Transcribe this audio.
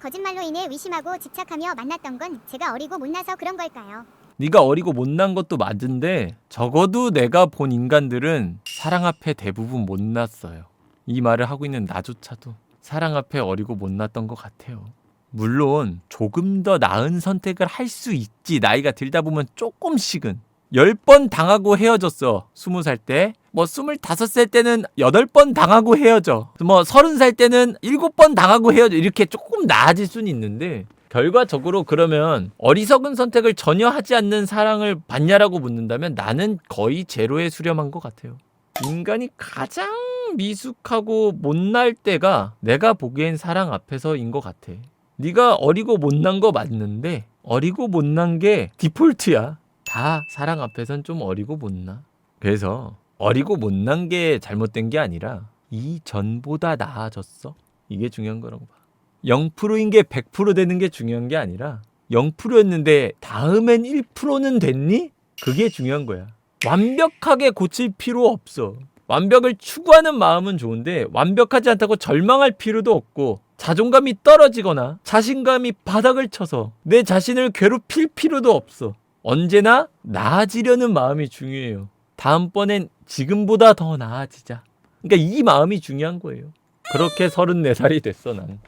거짓말로 인해 의심하고 집착하며 만났던 건 제가 어리고 못나서 그런 걸까요? 네가 어리고 못난 것도 맞은데 적어도 내가 본 인간들은 사랑 앞에 대부분 못났어요. 이 말을 하고 있는 나조차도 사랑 앞에 어리고 못났던 것 같아요. 물론 조금 더 나은 선택을 할 수 있지. 나이가 들다 보면 조금씩은. 10번 당하고 헤어졌어. 20살 때. 뭐 25살 때는 8번 당하고 헤어져. 뭐 30살 때는 7번 당하고 헤어져. 이렇게 조금 나아질 수는 있는데 결과적으로 그러면 어리석은 선택을 전혀 하지 않는 사랑을 받냐라고 묻는다면 나는 거의 제로에 수렴한 것 같아요. 인간이 가장 미숙하고 못날 때가 내가 보기엔 사랑 앞에서인 것 같아. 네가 어리고 못난 거 맞는데 어리고 못난 게 디폴트야. 다 사랑 앞에선 좀 어리고 못나. 그래서 어리고 못난 게 잘못된 게 아니라 이전보다 나아졌어. 이게 중요한 거라고 봐. 0%인 게 100% 되는 게 중요한 게 아니라 0%였는데 다음엔 1%는 됐니? 그게 중요한 거야. 완벽하게 고칠 필요 없어. 완벽을 추구하는 마음은 좋은데 완벽하지 않다고 절망할 필요도 없고 자존감이 떨어지거나 자신감이 바닥을 쳐서 내 자신을 괴롭힐 필요도 없어. 언제나 나아지려는 마음이 중요해요. 다음번엔 지금보다 더 나아지자. 그러니까 이 마음이 중요한 거예요. 그렇게 34살이 됐어, 나는.